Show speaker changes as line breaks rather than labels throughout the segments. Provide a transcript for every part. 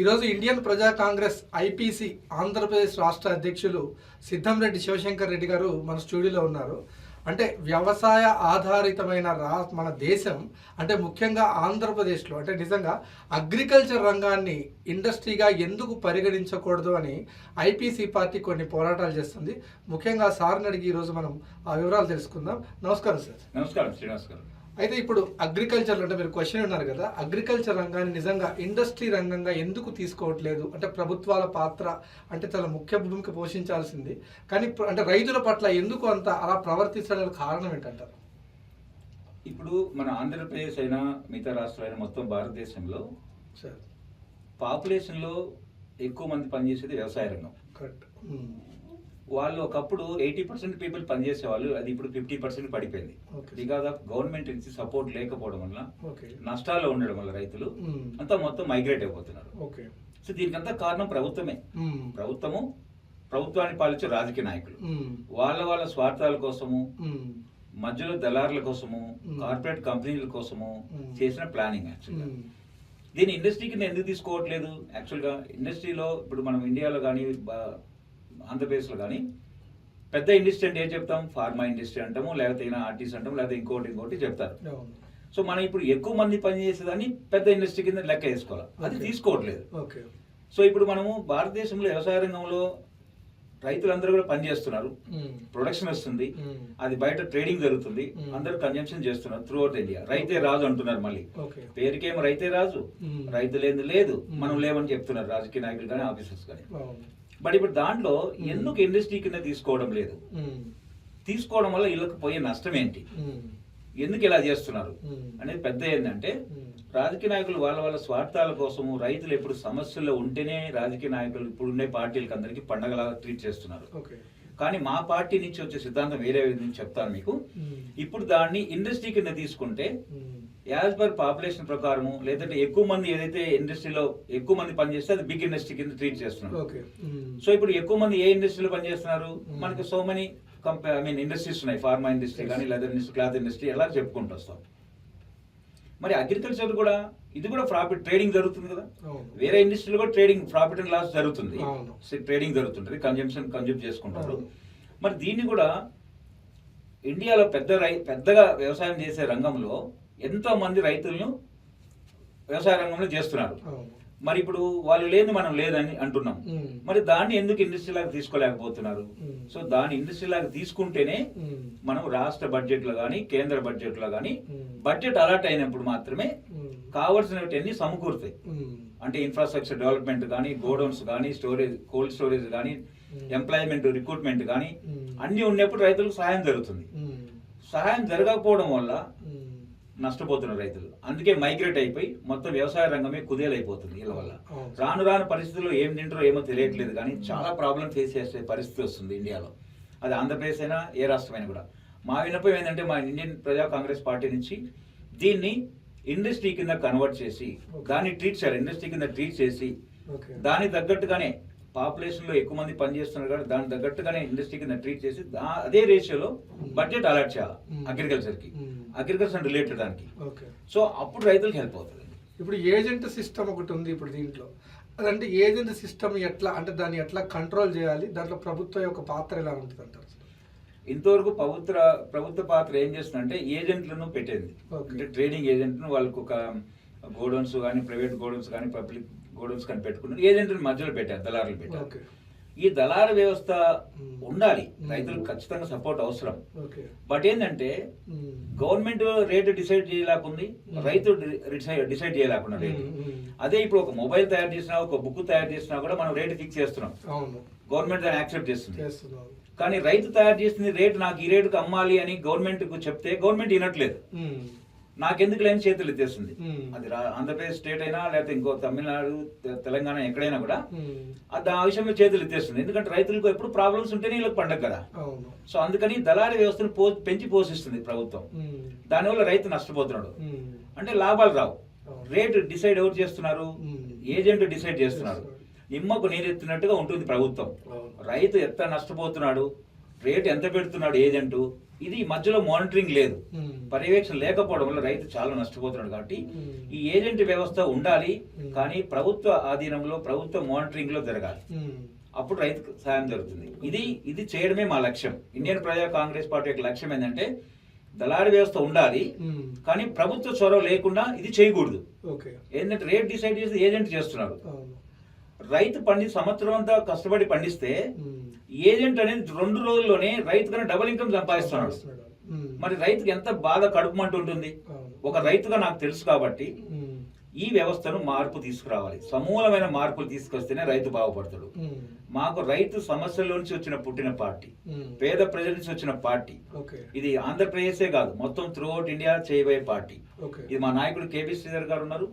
ఈరోజు ఇండియన్ ప్రజా కాంగ్రెస్ ఐపీసీ ఆంధ్రప్రదేశ్ రాష్ట్ర అధ్యక్షులు సిద్ధంరెడ్డి శివశంకర్ రెడ్డి గారు మన స్టూడియోలో ఉన్నారు. అంటే వ్యవసాయ ఆధారితమైన రా మన దేశం అంటే ముఖ్యంగా ఆంధ్రప్రదేశ్లో అంటే నిజంగా అగ్రికల్చర్ రంగాన్ని ఇండస్ట్రీగా ఎందుకు పరిగణించకూడదు అని ఐపీసీ పార్టీ కొన్ని పోరాటాలు చేస్తుంది. ముఖ్యంగా సార్ని అడిగి ఈరోజు మనం ఆ వివరాలు తెలుసుకుందాం. నమస్కారం సార్.
నమస్కారం శ్రీనివాస్ గారు.
అయితే ఇప్పుడు అగ్రికల్చర్ అంటే మీరు క్వశ్చన్ ఉన్నారు కదా అగ్రికల్చర్ రంగాన్ని నిజంగా ఇండస్ట్రీ రంగంగా ఎందుకు తీసుకోవట్లేదు? అంటే ప్రభుత్వాల పాత్ర అంటే చాలా ముఖ్య భూమిక పోషించాల్సింది. కానీ అంటే రైతుల పట్ల ఎందుకు అంత అలా ప్రవర్తించడానికి కారణం ఏంటంటారు?
ఇప్పుడు మన ఆంధ్రప్రదేశ్ అయినా మిగతా రాష్ట్రాలైనా మొత్తం భారతదేశంలో
సార్.
పాపులేషన్లో ఎక్కువ మంది పనిచేసేది వ్యవసాయ రంగం.
కరెక్ట్.
వాళ్ళు ఒకప్పుడు ఎయిటీ పర్సెంట్ పీపుల్ పనిచేసే వాళ్ళు అది ఇప్పుడు ఫిఫ్టీ పర్సెంట్ పడిపోయింది. బికాస్ ఆఫ్ గవర్నమెంట్ నుంచి సపోర్ట్ లేకపోవడం వల్ల నష్టాల్లో ఉండడం వల్ల రైతులు. అంతా మొత్తం మైగ్రేట్ అయిపోతున్నారు.
ఓకే.
సో దీనికంతా కారణం ప్రభుత్వమే. ప్రభుత్వము ప్రభుత్వాన్ని పాలించే రాజకీయ నాయకులు. వాళ్ళ వాళ్ళ స్వార్థాల కోసము మధ్యలో దళారుల కోసము. కార్పొరేట్ కంపెనీల కోసము. చేసిన ప్లానింగ్ యాక్చువల్గా దీని ఇండస్ట్రీకి ఎందుకు తీసుకోవట్లేదు? యాక్చువల్గా ఇండస్ట్రీలో ఇప్పుడు మనం ఇండియాలో కానీ ఆంధ్రప్రదేశ్లో కానీ. పెద్ద ఇండస్ట్రీ అంటే ఏం చెప్తాం? ఫార్మా ఇండస్ట్రీ అంటాము లేకపోతే అయినా ఆర్టీస్ అంటాం లేకపోతే ఇంకోటి ఇంకోటి చెప్తారు. సో మనం ఇప్పుడు ఎక్కువ మంది పనిచేసేదాన్ని పెద్ద ఇండస్ట్రీ కింద లెక్క వేసుకోవాలి. అది. తీసుకోవట్లేదు.
ఓకే.
సో ఇప్పుడు మనము భారతదేశంలో వ్యవసాయ రంగంలో రైతులందరూ కూడా పనిచేస్తున్నారు ప్రొడక్షన్ వస్తుంది. అది బయట ట్రేడింగ్ జరుగుతుంది. అందరూ కన్జంప్షన్ చేస్తున్నారు త్రూ అవుట్ ఇండియా రైతే రాజు అంటున్నారు మళ్ళీ. పేరుకేమో రైతే రాజు. రైతు లేదు. లేదు. మనం లేవని చెప్తున్నారు రాజకీయ నాయకులు కానీ ఆఫీసర్స్ కానీ. బట్ ఇప్పుడు దాంట్లో. ఎందుకు ఇండస్ట్రీ కింద తీసుకోవడం లేదు? తీసుకోవడం వల్ల వీళ్ళకి పోయే నష్టం ఏంటి? ఎందుకు ఇలా చేస్తున్నారు. అనేది పెద్ద ఏంటంటే రాజకీయ నాయకులు వాళ్ళ వాళ్ళ స్వార్థాల కోసము రైతులు ఎప్పుడు సమస్యల్లో ఉంటేనే రాజకీయ నాయకులు ఇప్పుడు ఉండే పార్టీలకు అందరికీ పండగలాగా ట్రీట్ చేస్తున్నారు. కానీ మా పార్టీ నుంచి వచ్చే సిద్ధాంతం వేరే నుంచి చెప్తాను మీకు. ఇప్పుడు దాన్ని ఇండస్ట్రీ కింద తీసుకుంటే యాజ్ పర్ పాపులేషన్ ప్రకారము లేదంటే ఎక్కువ మంది ఏదైతే ఇండస్ట్రీలో ఎక్కువ మంది పనిచేస్తే అది బిగ్ ఇండస్ట్రీ కింద ట్రీట్ చేస్తున్నారు.
ఓకే
సో ఇప్పుడు ఎక్కువ మంది ఏ ఇండస్ట్రీలో పనిచేస్తున్నారు?
Mm.
మనకి సో మెనీ కంపే ఐ మీన్ ఇండస్ట్రీస్ ఉన్నాయి. Pharma industry. కానీ లెదర్ ఇండస్ట్రీ క్లాత్ ఇండస్ట్రీ ఎలా చెప్పుకుంటూ వస్తాం. మరి అగ్రికల్చర్ కూడా ఇది కూడా ప్రాఫిట్ ట్రేడింగ్ జరుగుతుంది కదా? వేరే ఇండస్ట్రీలో కూడా ట్రేడింగ్ ప్రాఫిట్ అండ్ లాస్ జరుగుతుంది. ట్రేడింగ్ జరుగుతుంటుంది కన్జంప్షన్ కన్జ్యూమ్ చేసుకుంటారు. మరి దీన్ని కూడా ఇండియాలో పెద్ద రై పెద్దగా వ్యవసాయం చేసే రంగంలో ఎంతో మంది రైతులను వ్యవసాయ రంగంలో చేస్తున్నారు మరి ఇప్పుడు వాళ్ళు లేని మనం లేదని అంటున్నాం. మరి దాన్ని ఎందుకు ఇండస్ట్రీ లాగా తీసుకోలేకపోతున్నారు. సో దాన్ని ఇండస్ట్రీ లాగా తీసుకుంటేనే. మనం రాష్ట్ర బడ్జెట్లో కానీ కేంద్ర బడ్జెట్లో కానీ. బడ్జెట్ అలాట్ అయినప్పుడు మాత్రమే. కావాల్సినవన్నీ సమకూరుతాయి. అంటే ఇన్ఫ్రాస్ట్రక్చర్ డెవలప్మెంట్ కానీ గోడౌన్స్ కానీ స్టోరేజ్ కోల్డ్ స్టోరేజ్ కానీ. ఎంప్లాయ్మెంట్ రిక్రూట్మెంట్ కానీ. అన్ని ఉన్నప్పుడు రైతులకు సహాయం జరుగుతుంది. సహాయం జరగకపోవడం వల్ల నష్టపోతున్నారు రైతులు. అందుకే మైగ్రేట్ అయిపోయి మొత్తం వ్యవసాయ రంగమే కుదేలైపోతుంది వీళ్ళ వల్ల. రాను రాను పరిస్థితుల్లో ఏం తింటారో ఏమో తెలియట్లేదు కానీ చాలా ప్రాబ్లం ఫేస్ చేసే పరిస్థితి వస్తుంది ఇండియాలో. అది ఆంధ్రప్రదేశ్ అయినా ఏ రాష్ట్రమైనా కూడా. మా విన్నపం ఏంటంటే మా ఇండియన్ ప్రజా కాంగ్రెస్ పార్టీ నుంచి దీన్ని ఇండస్ట్రీ కింద కన్వర్ట్ చేసి. దాన్ని ట్రీట్ చేయాలి. ఇండస్ట్రీ కింద ట్రీట్ చేసి దానికి తగ్గట్టుగానే పాపులేషన్లో ఎక్కువ మంది పనిచేస్తున్నారు కాబట్టి దానికి తగ్గట్టుగానే ఇండస్ట్రీ కింద ట్రీట్ చేసి అదే రేషియోలో బడ్జెట్ అలాట్ చేయాలి
Mm. అగ్రికల్చర్కి.
అగ్రికల్చర్ రిలేటెడ్ దానికి.
ఓకే.
సో అప్పుడు రైతులకు హెల్ప్ అవుతుంది.
ఇప్పుడు ఏజెంట్ సిస్టమ్ ఒకటి ఉంది ఇప్పుడు దీంట్లో. అదంటే ఏజెంట్ సిస్టమ్ ఎట్లా అంటే దాన్ని ఎట్లా కంట్రోల్ చేయాలి దాంట్లో ప్రభుత్వం యొక్క పాత్ర ఎలా ఉంటుంది అంటారు?
ఇంతవరకు ప్రభుత్వ ప్రభుత్వ పాత్ర ఏం చేస్తుందంటే ఏజెంట్లను పెట్టేది. ట్రేడింగ్ ఏజెంట్ను వాళ్ళకు ఒక గోడౌన్స్ కానీ ప్రైవేట్ గోడౌన్స్ కానీ పబ్లిక్ గోడౌన్స్ కానీ పెట్టుకున్నారు ఏజెంట్ని మధ్యలో పెట్టారు దళారులు పెట్టారు ఈ దళారు వ్యవస్థ. ఉండాలి. రైతులకు ఖచ్చితంగా సపోర్ట్ అవసరం బట్ ఏంటంటే. గవర్నమెంట్ రేటు డిసైడ్ చేయలేకుంది. రైతు డిసైడ్ చేయలేకుండా రేటు. అదే ఇప్పుడు ఒక మొబైల్ తయారు చేసినా ఒక బుక్ తయారు చేసినా కూడా మనం రేటు ఫిక్స్ చేస్తున్నాం గవర్నమెంట్ దాన్ని యాక్సెప్ట్ చేస్తుంది కానీ రైతు తయారు చేసిన రేటు నాకు ఈ రేటుకు అమ్మాలి అని గవర్నమెంట్కు చెప్తే గవర్నమెంట్ వినట్లేదు. నాకెందుకు లేని చేతులు ఎత్తేస్తుంది. అది రా- ఆంధ్రప్రదేశ్ స్టేట్ అయినా లేకపోతే ఇంకో తమిళనాడు తెలంగాణ ఎక్కడైనా కూడా. అది ఆ విషయంలో చేతులు ఎత్తేస్తుంది ఎందుకంటే రైతులకు ఎప్పుడు ప్రాబ్లమ్స్ ఉంటేనే వీళ్ళకి పండగ కదా సో అందుకని దళారీ వ్యవస్థను పో పెంచి పోషిస్తుంది ప్రభుత్వం. దానివల్ల రైతు నష్టపోతున్నాడు. అంటే లాభాలు రావు. రేటు డిసైడ్ ఎవరు చేస్తున్నారు. ఏజెంట్ డిసైడ్ చేస్తున్నారు. నిమ్మకు నీరు ఎత్తినట్టుగా ఉంటుంది ప్రభుత్వం. రైతు ఎంత నష్టపోతున్నాడు రేటు ఎంత పెడుతున్నాడు ఏజెంటు ఇది మధ్యలో మానిటరింగ్ లేదు. పర్యవేక్షణ లేకపోవడం వల్ల రైతు చాలా నష్టపోతున్నాడు కాబట్టి. ఈ ఏజెంట్ వ్యవస్థ ఉండాలి. కానీ ప్రభుత్వ ఆధీనంలో ప్రభుత్వ మానిటరింగ్లో జరగాలి. అప్పుడు రైతుకు సాయం జరుగుతుంది ఇది ఇది చేయడమే మా లక్ష్యం ఇండియన్ ప్రజా కాంగ్రెస్ పార్టీ యొక్క లక్ష్యం ఏంటంటే దళారీ వ్యవస్థ ఉండాలి. కానీ ప్రభుత్వ చొరవ లేకుండా ఇది చేయకూడదు
ఓకే
ఏంటంటే రేట్ డిసైడ్ చేసి ఏజెంట్ చేస్తున్నారు రైతు పండి సంవత్సరం అంతా కష్టపడి పండిస్తే. ఏజెంట్ అనేది రెండు రోజుల్లోనే రైతు కన్నా డబుల్ ఇన్కమ్ సంపాదిస్తున్నాడు. మరి రైతుకి ఎంత బాధ కడుపుమంటూ ఉంటుంది. ఒక రైతుగా నాకు తెలుసు కాబట్టి. ఈ వ్యవస్థను మార్పు తీసుకురావాలి సమూలమైన మార్పులు తీసుకొస్తేనే రైతు బాగుపడతాడు. మాకు రైతు సమస్యల నుంచి వచ్చిన పుట్టిన పార్టీ. పేద ప్రజల నుంచి వచ్చిన పార్టీ ఇది ఆంధ్రప్రదేశే కాదు మొత్తం త్రూఅవుట్ ఇండియా చేయబోయే పార్టీ ఇది మా నాయకుడు కేబీ శ్రీధర్ గారు ఉన్నారు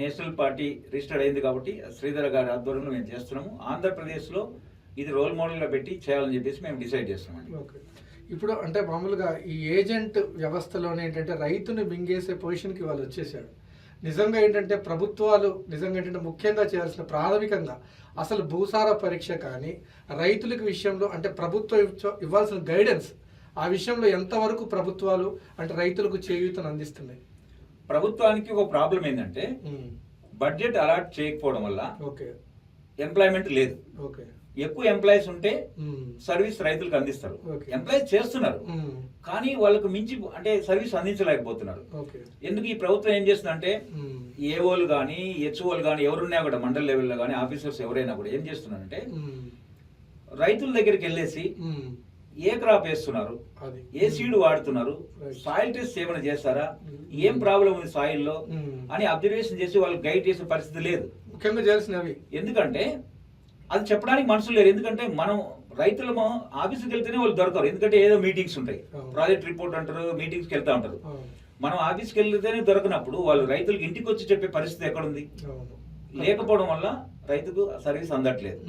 నేషనల్ పార్టీ రిజిస్టర్డ్ అయింది కాబట్టి శ్రీధర్ గారి ఆధ్వర్యంలో మేము చేస్తున్నాము. ఆంధ్రప్రదేశ్లో ఇది రోల్ మోడల్గా పెట్టి చేయాలని చెప్పేసి మేము డిసైడ్ చేస్తున్నామండి.
ఓకే. ఇప్పుడు అంటే మామూలుగా ఈ ఏజెంట్ వ్యవస్థలోనే ఏంటంటే రైతుని మింగేసే పొజిషన్కి వాళ్ళు వచ్చేసాడు నిజంగా ఏంటంటే ప్రభుత్వాలు నిజంగా ఏంటంటే ముఖ్యంగా చేయాల్సిన ప్రాథమికంగా అసలు భూసార పరీక్ష కానీ రైతులకు విషయంలో అంటే ప్రభుత్వం ఇవ్వాల్సిన గైడెన్స్ ఆ విషయంలో ఎంతవరకు ప్రభుత్వాలు అంటే రైతులకు చేయూతను అందిస్తున్నాయి?
ప్రభుత్వానికి ఒక ప్రాబ్లం ఏంటంటే. బడ్జెట్ అలాట్ చేయకపోవడం వల్ల
ఓకే
ఎంప్లాయ్మెంట్ లేదు
ఓకే
ఎక్కువ ఎంప్లాయీస్ ఉంటే. సర్వీస్ రైతులకు అందిస్తారు. ఎంప్లాయీస్ చేస్తున్నారు. కానీ వాళ్ళకు మించి అంటే సర్వీస్ అందించలేకపోతున్నారు ఎందుకు ఈ ప్రభుత్వం ఏం చేస్తుందంటే. ఏఓలు కానీ హెచ్ఓలు కానీ ఎవరున్నా కూడా మండల్ లెవెల్లో కానీ ఆఫీసర్స్ ఎవరైనా కూడా ఏం చేస్తున్నారంటే. రైతుల దగ్గరికి వెళ్ళేసి. ఏ క్రాప్ వేస్తున్నారు ఏ సీడ్ వాడుతున్నారు. సాయిల్ టెస్ట్ ఏమైనా చేస్తారా
Mm.
ఏం ప్రాబ్లం ఉంది సాయిల్లో
Mm.
అని అబ్జర్వేషన్ చేసి వాళ్ళు గైడ్ చేసే పరిస్థితి లేదు
ముఖ్యంగా చేయాల్సినవి
ఎందుకంటే అది చెప్పడానికి మనుషులు లేరు ఎందుకంటే మనం రైతులము ఆఫీస్కి వెళ్తేనే వాళ్ళు దొరకరు ఎందుకంటే ఏదో మీటింగ్స్ ఉంటాయి. ప్రాజెక్ట్ రిపోర్ట్ అంటారు మీటింగ్స్కి వెళ్తా ఉంటారు. మనం ఆఫీస్కి వెళ్తేనే దొరకనప్పుడు వాళ్ళు రైతులకు ఇంటికి వచ్చి చెప్పే పరిస్థితి ఎక్కడుంది. లేకపోవడం వల్ల రైతుకు సర్వీస్ అందట్లేదు.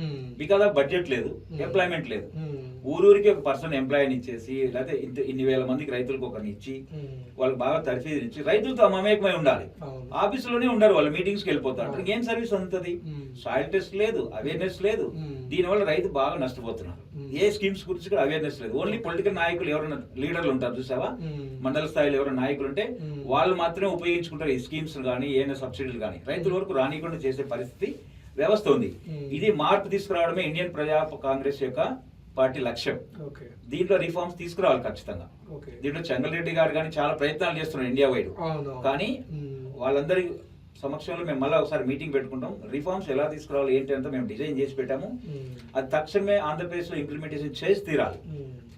బికాజ్ ఆఫ్ బడ్జెట్ లేదు. ఎంప్లాయ్మెంట్ లేదు. ఊరూరికి ఒక పర్సన్ ఎంప్లాయీని ఇచ్చేసి లేకపోతే ఇంత ఇన్ని వేల మందికి రైతులకు ఒకరిని ఇచ్చి. వాళ్ళకి బాగా తర్ఫీదు ఇచ్చి రైతులతో మమేకమై ఉండాలి. ఆఫీసులోనే ఉండరు వాళ్ళు మీటింగ్స్కి వెళ్ళిపోతారు. ఏం సర్వీస్ అందుతుంది. సాయిల్ టెస్ట్ లేదు అవేర్నెస్ లేదు. దీనివల్ల రైతు బాగా నష్టపోతున్నారు. ఏ స్కీమ్స్ గురించి కూడా అవేర్నెస్ లేదు ఓన్లీ పొలిటికల్ నాయకులు ఎవరైనా లీడర్లు ఉంటారు చూసావా. మండల స్థాయిలో ఎవరైనా నాయకులు ఉంటే. వాళ్ళు మాత్రమే ఉపయోగించుకుంటారు ఈ స్కీమ్స్ కానీ ఏమైనా సబ్సిడీలు కానీ రైతుల వరకు రానికుండా చేసే పరిస్థితి వ్యవస్థ ఉంది.
మ్మ్.
ఇది మార్పు తీసుకురావడమే ఇండియన్ ప్రజా కాంగ్రెస్ యొక్క పార్టీ లక్ష్యం.
ఓకే
దీంట్లో రిఫార్మ్స్ తీసుకురావాలి ఖచ్చితంగా. దీంట్లో చెంగల్రెడ్డి గారు కానీ చాలా ప్రయత్నాలు చేస్తున్నారు ఇండియా వైడ్. కానీ
ఉమ్.
వాళ్ళందరి సమక్షంలో మేము మళ్ళీ ఒకసారి మీటింగ్ పెట్టుకుంటాం. రిఫార్మ్స్ ఎలా తీసుకురావాలి ఏంటి అంతా మేము డిజైన్ చేసి పెట్టాము.
ఉమ్.
అది తక్షణమే ఆంధ్రప్రదేశ్లో ఇంప్లిమెంటేషన్ చేసి తీరాలి.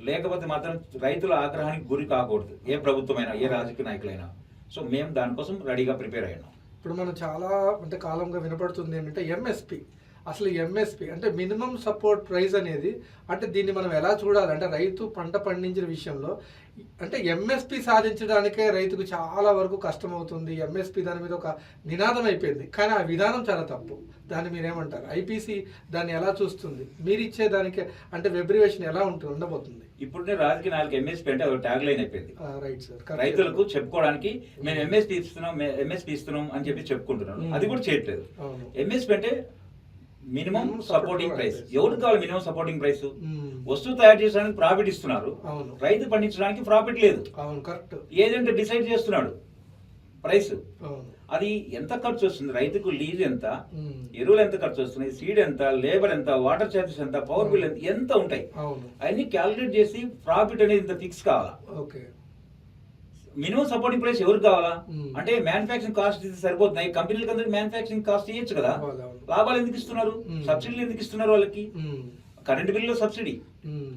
లేకపోతే మాత్రం రైతుల ఆగ్రహానికి గురి కాకూడదు. ఏ ప్రభుత్వమైనా ఏ రాజకీయ నాయకులైనా. సో మేము దానికోసం రెడీగా ప్రిపేర్ అయ్యాం
ఇప్పుడు మనం చాలా అంటే కాలంగా వినపడుతుంది ఏంటంటే ఎంఎస్పి అసలు ఎంఎస్పి అంటే మినిమం సపోర్ట్ ప్రైస్ అనేది అంటే దీన్ని మనం ఎలా చూడాలి? అంటే రైతు పంట పండించిన విషయంలో అంటే ఎంఎస్పి సాధించడానికే రైతుకు చాలా వరకు కష్టం అవుతుంది ఎంఎస్పి దాని మీద ఒక నినాదం అయిపోయింది. కానీ ఆ విధానం చాలా తప్పు. దాన్ని మీరేమంటారు? ఐపీసీ దాన్ని ఎలా చూస్తుంది? మీరు ఇచ్చే దానికి అంటే వెబ్రివేషన్ ఎలా ఉంటుంది ఉండబోతుంది?
ఇప్పుడునే రాజకీయ నాయకులు ఎంఎస్పీ అంటే ఒక ట్యాగ్ లైన్ అయిపోయింది
రైట్ సార్
రైతులకు చెప్పుకోవడానికి మేము ఎంఎస్పీ ఇస్తున్నాం ఎంఎస్పీ ఇస్తున్నాం అని చెప్పి చెప్పుకుంటున్నాం
Hmm.
అది కూడా చేయట్లేదు. ఎంఎస్పీ అంటే మినిమం సపోర్టింగ్ ప్రైస్. ఎవరికి కావాలి మినిమం సపోర్టింగ్ ప్రైస్. వస్తువు తయారు చేయడానికి ప్రాఫిట్ ఇస్తున్నారు. రైతు పండించడానికి ప్రాఫిట్ లేదు. ఏజెంట్ డిసైడ్ చేస్తున్నాడు. ప్రైస్ అది ఎంత ఖర్చు వస్తుంది? రైతుకు లీజ్ ఎంత. ఎరువులు ఎంత ఖర్చు వస్తున్నాయి? సీడ్ ఎంత? లేబర్ ఎంత? వాటర్ చార్జెస్ ఎంత? పవర్ బిల్ ఎంత? ఎంత ఉంటాయి?
అవును.
అవన్నీ క్యాలిక్యులేట్ చేసి ప్రాఫిట్ అనేది ఇంత ఫిక్స్ కావాలా?
ఓకే.
మినిమం సపోర్టింగ్ ప్రైస్ ఎవరికి కావాలా. అంటే మ్యానుఫాక్చరింగ్ కాస్ట్ సరిపోతున్నాయి కంపెనీలకు అందరికి మ్యానుఫాక్చరింగ్ కాస్ట్ ఇవ్వచ్చు కదా. లాభాలు ఎందుకు ఇస్తున్నారు. సబ్సిడీలు ఎందుకు ఇస్తున్నారు వాళ్ళకి. కరెంట్ బిల్లులో సబ్సిడీ.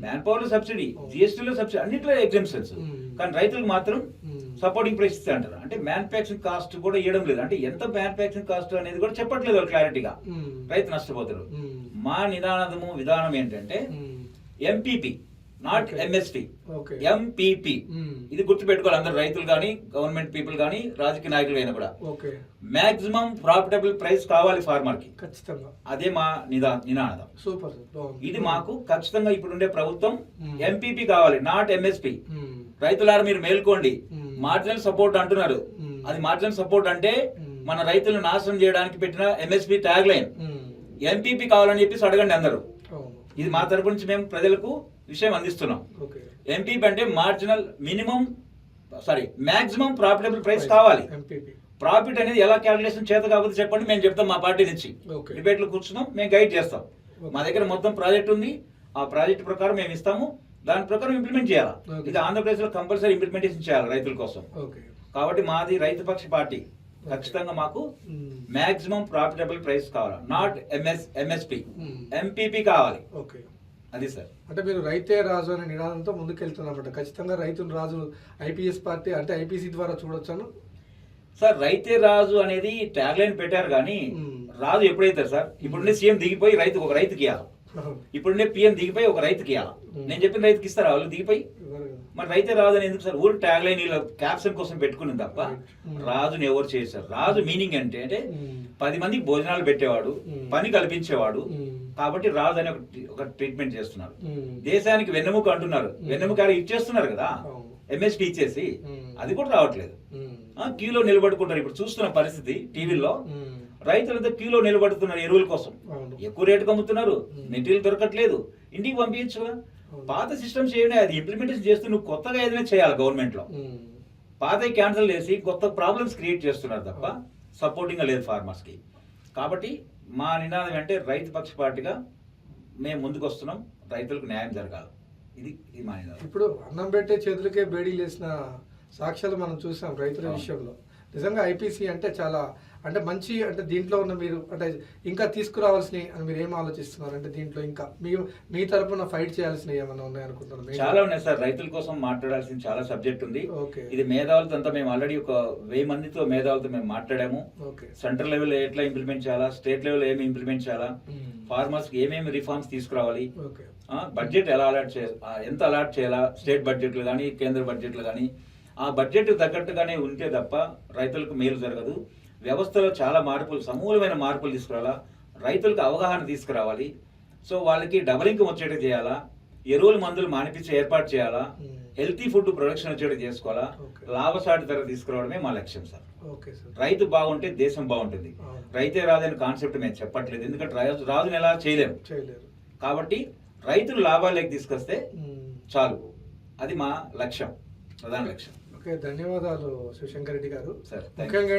మ్యాన్ పవర్లో సబ్సిడీ. జిఎస్టీలో సబ్సిడీ అన్నింటిలో ఎగ్జామ్షన్స్. కానీ రైతులకు మాత్రం. సపోర్టింగ్ ప్రైస్ ఇస్తే అంటారు అంటే మ్యానుఫాక్చరింగ్ కాస్ట్ కూడా ఇవ్వడం లేదు అంటే ఎంత మ్యానుఫాక్చరింగ్ కాస్ట్ అనేది కూడా చెప్పట్లేదు వాళ్ళు క్లారిటీగా. రైతు నష్టపోతారు. మా నిదానము విధానం ఏంటంటే. MPP not. MSP MPP. ఇది గుర్తుపెట్టుకోవాలి అందరు రైతులు కానీ గవర్నమెంట్ పీపుల్ కానీ రాజకీయ నాయకులు అయినా కూడా
ఓకే
మాక్సిమం ప్రాఫిటబుల్ ప్రైస్ కావాలి ఫార్మర్కి
ఖచ్చితంగా
అదే మా నిదా నినాదం
సూపర్.
ఇది మాకు ఖచ్చితంగా ఇప్పుడుండే ప్రభుత్వం
Hmm.
ఎంపీపీ కావాలి నాట్ ఎంఎస్పీ
ఉమ్.
రైతులారా మీరు మేల్కోండి
Hmm.
మార్జినల్ సపోర్ట్ అంటున్నారు
Hmm.
అది మార్జినల్ సపోర్ట్ అంటే
Hmm.
మన రైతులను నాశనం చేయడానికి పెట్టిన ఎంఎస్పీ ట్యాగ్ లైన్. ఎంపీపీ కావాలని చెప్పేసి అడగండి అందరూ ఇది మా తరపు నుంచి మేము ప్రజలకు విషయం అందిస్తున్నాం. ఎంపీపీ అంటే marginal minimum sorry maximum profitable price కావాలి. ప్రాఫిట్ అనేది ఎలా క్యాలిక్యులేషన్ చేత కాకపోతే చెప్పండి మేము చెప్తాం మా పార్టీ నుంచి. డిబేట్లో కూర్చున్నాం మేము గైడ్ చేస్తాం. మా దగ్గర మొత్తం ప్రాజెక్ట్ ఉంది ఆ ప్రాజెక్ట్ ప్రకారం మేము ఇస్తాము దాని ప్రకారం ఇంప్లిమెంట్ చేయాలి. ఇది ఆంధ్రప్రదేశ్లో కంపల్సరీ ఇంప్లిమెంటేషన్ చేయాలి రైతుల కోసం.
ఓకే.
కాబట్టి మాది రైతు పక్ష పార్టీ. ఖచ్చితంగా మాకు మాక్సిమం ప్రాఫిటబుల్ ప్రైస్ కావాలి. Not MS MSP. ఎంపీపీ కావాలి.
ఓకే.
అది సార్
అంటే మీరు రైతే రాజు అనే నినాదంతో ముందుకెళ్తున్నమాట ఖచ్చితంగా రైతులు రాజు ఐపీఎస్ పార్టీ అంటే ఐపీసీ ద్వారా చూడొచ్చాను
సార్ రైతే రాజు అనేది ట్యాగ్ లైన్ పెట్టారు కానీ. రాజు ఎప్పుడైతే సార్ ఇప్పుడుండే సీఎం దిగిపోయి రైతు ఒక రైతుకి ఇవ్వాలి ఇప్పుడుండే పిఎం దిగిపోయి ఒక రైతుకి ఇవ్వాలి. నేను చెప్పిన రైతుకి ఇస్తారా వాళ్ళు దిగిపోయి మరి రైతే రాజు అని ఎందుకు సార్ ఊరు ట్యాగ్ లైన్ ఇలా క్యాప్షన్ కోసం పెట్టుకుని తప్ప. రాజుని ఎవరు చేశారు రాజు మీనింగ్ అంటే అంటే. పది మందికి భోజనాలు పెట్టేవాడు. పని కల్పించేవాడు. కాబట్టి రాజు అని ఒక ట్రీట్మెంట్ చేస్తున్నారు. దేశానికి వెన్నెముక అంటున్నారు. వెన్నెముక ఇచ్చేస్తున్నారు కదా. ఎంఎస్పీ ఇచ్చేసి. అది కూడా రావట్లేదు క్యూలో నిలబడుకుంటారు ఇప్పుడు చూస్తున్న పరిస్థితి టీవీలో. రైతులంతా క్యూలో నిలబడుతున్నారు ఎరువుల కోసం. ఎక్కువ రేటుకి అమ్ముతున్నారు. మెటీరియల్ దొరకట్లేదు ఇంటికి
అవును.
పాత సిస్టమ్స్ చేయండి అది ఇంప్లిమెంటేషన్ చేస్తూ నువ్వు కొత్తగా ఏదైనా చేయాలి
గవర్నమెంట్లో.
పాత క్యాన్సిల్ చేసి కొత్త ప్రాబ్లమ్స్ క్రియేట్ చేస్తున్నారు తప్ప. సపోర్టింగ్ లేదు ఫార్మర్స్కి కాబట్టి మా నినాదం అంటే రైతు పక్ష పార్టీగా మేము ముందుకు వస్తున్నాం రైతులకు న్యాయం జరగాలి. ఇది ఇది మా నినాదం.
ఇప్పుడు అన్నం పెట్టే చేతులకే బేడీలు వేసిన సాక్ష్యాలు మనం చూసాం రైతుల. విషయంలో. నిజంగా ఐపీసీ అంటే చాలా అంటే మంచి అంటే దీంట్లో ఉన్న మీరు అంటే ఇంకా తీసుకురావాల్సినవి అని మీరు ఏం ఆలోచిస్తున్నారు? అంటే దీంట్లో ఇంకా మీ మీ తరపున ఫైట్ చేయాల్సినవి ఏమైనా ఉన్నాయనుకుంటున్నారు?
చాలా ఉన్నాయి సార్. రైతుల కోసం మాట్లాడాల్సిన చాలా సబ్జెక్ట్ ఉంది.
ఓకే.
ఇది మేధావులతో అంతా మేము ఆల్రెడీ ఒక వెయ్యి మందితో మేధావులతో మేము మాట్లాడాము.
ఓకే.
సెంట్రల్ లెవెల్ ఎట్లా ఇంప్లిమెంట్ చేయాలా? స్టేట్ లెవెల్ ఏమి ఇంప్లిమెంట్ చేయాలా. ఫార్మర్స్కి ఏమేమి రిఫార్మ్స్ తీసుకురావాలి? బడ్జెట్ ఎలా అలాట్ చే ఆ, ఎంత అలాట్ చేయాలా? స్టేట్ బడ్జెట్లు కానీ కేంద్ర బడ్జెట్లు కానీ ఆ బడ్జెట్ తగ్గట్టుగానే ఉంటే తప్ప రైతులకు మేలు జరగదు. వ్యవస్థలో చాలా మార్పులు సమూలమైన మార్పులు తీసుకురావాలా రైతులకు అవగాహన తీసుకురావాలి. సో వాళ్ళకి డబల్ ఇన్కమ్ వచ్చేట్టు చేయాలా ఎరువుల మందులు మానిపించి ఏర్పాటు చేయాలా
మ్మ్.
హెల్తీ ఫుడ్ ప్రొడక్షన్ వచ్చేట్టు చేసుకోవాలా. లాభసాటి ధర తీసుకురావడమే మా లక్ష్యం సార్.
ఓకే సార్
రైతు బాగుంటే దేశం బాగుంటుంది. రైతే రాదని కాన్సెప్ట్ మేము చెప్పట్లేదు. ఎందుకంటే రాజుని ఎలా చేయలేము.
చేయలేరు.
కాబట్టి రైతులు లాభాలకి తీసుకొస్తే
మ్మ్.
చాలు. అది మా లక్ష్యం ప్రధాన లక్ష్యం.
ఓకే ధన్యవాదాలు శివశంకర్ రెడ్డి గారు. ముఖ్యంగా